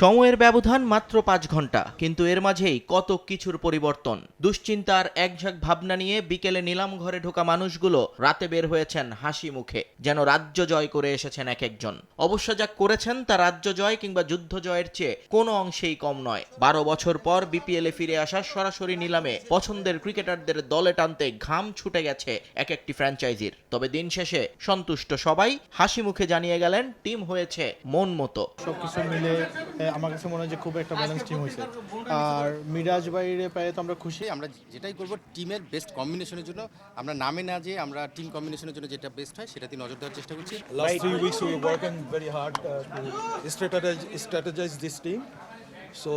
সময়ের ব্যবধান মাত্র পাঁচ ঘণ্টা, কিন্তু এর মাঝেই কত কিছুর পরিবর্তন। দুশ্চিন্তার একঝাঁক ভাবনা নিয়ে বিকেলে নিলাম ঘরে ঢোকা মানুষগুলো রাতে বের হয়েছেন হাসি মুখে, যেন রাজ্য জয় করে এসেছেন এক একজন। অবশ্য যা করেছেন তা রাজ্য জয় কিংবা যুদ্ধ জয়ের চেয়ে কোনো অংশেই কম নয়। বারো বছর পর বিপিএলে ফিরে আসা সরাসরি নিলামে পছন্দের ক্রিকেটারদের দলে টানতে ঘাম ছুটে গেছে এক একটি ফ্র্যাঞ্চাইজির। তবে দিন শেষে সন্তুষ্ট সবাই হাসি মুখে জানিয়ে গেলেন, টিম হয়েছে মন মতো। সবকিছু মিলে আমার কাছে মনে হয় যে খুব একটা ব্যালেন্স টিম হয়েছে। আর মিরাজ বাইরে পেয়ে তো আমরা খুশি। আমরা যেটাই করব টিমের বেস্ট কম্বিনেশনের জন্য আমরা নামে না যে আমরা টিম কম্বিনেশনের জন্য যেটা বেস্ট হয় সেটাতে নজর দেওয়ার চেষ্টা করছি। Last three weeks we working very hard to uh, this team so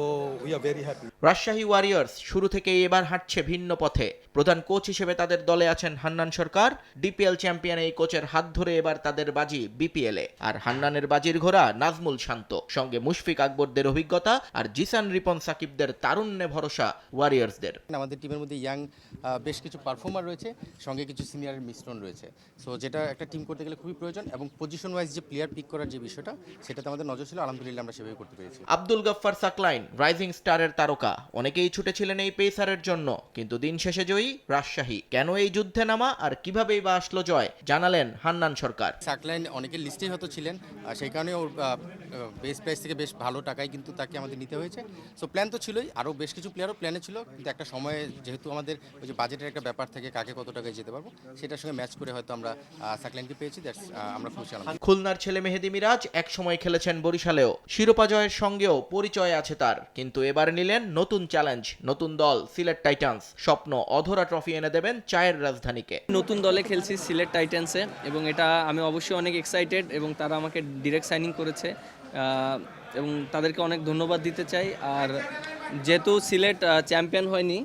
we are very we are very happy. Rajshahi warriors শুরু থেকেই এবার হাঁটছে ভিন্ন পথে। প্রধান কোচ হিসেবে তাদের দলে আছেন হান্নান সরকার। ডিপিএল চ্যাম্পিয়ন এই কোচের হাত ধরে এবার তাদের বাজি বিপিএল এ। আর হান্নানের বাজির ঘোড়া নাজমুল শান্ত। সঙ্গে মুশফিক আকবরদের অভিজ্ঞতা আর জিসান রিপন সাকিবদের তারুণ্যে ভরসা ওয়ারিয়র্সদের আমাদের টিমের মধ্যে ইয়াং বেশ কিছু পারফর্মার রয়েছে সঙ্গে কিছু সিনিয়রের মিশ্রণ রয়েছে। সো যেটা একটা টিম করতে গেলে খুবই প্রয়োজন এবং পজিশন ওয়াইজ যে প্লেয়ার পিক করার যে বিষয়টা সেটাতে আমাদের নজর ছিল। আলহামদুলিল্লাহ আমরা সেভাবে করতে পেরেছি। আব্দুল গফফার সাকলাইন রাইজিং স্টারের তারকা। অনেকেই ছুটেছিলেন এই পেসারের জন্য কিন্তু দিন শেষে জয়ী রাজশাহী। কেন এই যুদ্ধে নামা আর কিভাবেই বা আসলো জয় জানালেন হান্নান সরকার। সাকলাইন অনেকের লিস্টেই হয়তো ছিলেন আর সেই কারণে ওর বেস প্রাইস থেকে বেশ ভালো টাকায় কিন্তু তাকে আমাদের নিতে হয়েছে। সো প্ল্যান তো ছিলই আরও বেশ কিছু প্লেয়ারও প্ল্যানে ছিল কিন্তু একটা সময়ে যেহেতু আমাদের ওই যে বাজেটের একটা ব্যাপার থাকে কাকে কত টাকায় যেতে পারব সেটার সঙ্গে ম্যাচ করে হয়তো আমরা সাকলাইনকে পেয়েছি দ্যাটস আমরা খুশি খুলনার ছেলে মেহেদি মিরাজ এক সময় খেলেছেন বরিশালেও। শিরোপা জয়ের সঙ্গেও পরিচয় আছে তার কিন্তু এবার নিলেন নতুন চ্যালেঞ্জ নতুন দল, সিলেট টাইটান্স স্বপ্ন, অধরা ট্রফি এনে দেবেন চায়ের রাজধানীকে। নতুন দলে খেলছি সিলেট টাইটান্সে এবং এটা আমি অবশ্যই অনেক এক্সাইটেড এবং তারা আমাকে ডিরেক্ট সাইনিং করেছে এবং তাদেরকে অনেক ধন্যবাদ দিতে চাই। আর যেহেতু সিলেট চ্যাম্পিয়ন হয়নি,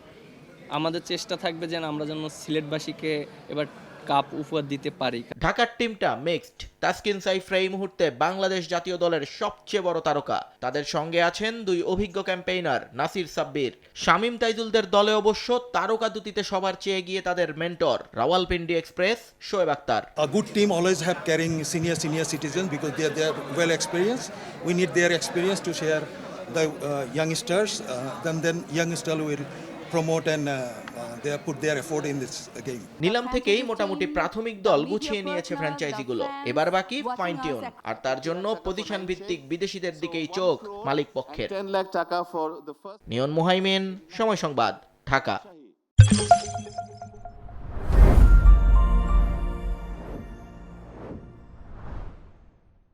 আমাদের চেষ্টা থাকবে যেন আমরা যেন সিলেটবাসীকে এবার কাপ উপহার দিতে পারি। ঢাকার টিমটা মিক্সড তাসকিন সাইফরা এই মুহূর্তে বাংলাদেশ জাতীয় দলের সবচেয়ে বড় তারকা। তাদের সঙ্গে আছেন দুই অভিজ্ঞ ক্যাম্পেইনার নাসির সাব্বির। শামিম তাইজুলদের দলে অবশ্য তারকা দুটিতে সবার চেয়ে গিয়ে তাদের mentor Rawalpindi express Shoaib Akhtar a good team always have caring senior senior citizen because they are they are well experience we need their experience to share the youngsters then then youngster will promote and নিলাম থেকেই মোটামুটি প্রাথমিক দল গুছিয়ে নিয়েছে ফ্র্যাঞ্চাইজিগুলো। এবার বাকি fine tune আর তার জন্য প্রতিষ্ঠান ভিত্তিক বিদেশিদের দিকেই চোখ মালিক পক্ষের। 10 lakh taka for the first নিয়ন মুহাইমেন সময় সংবাদ ঢাকা।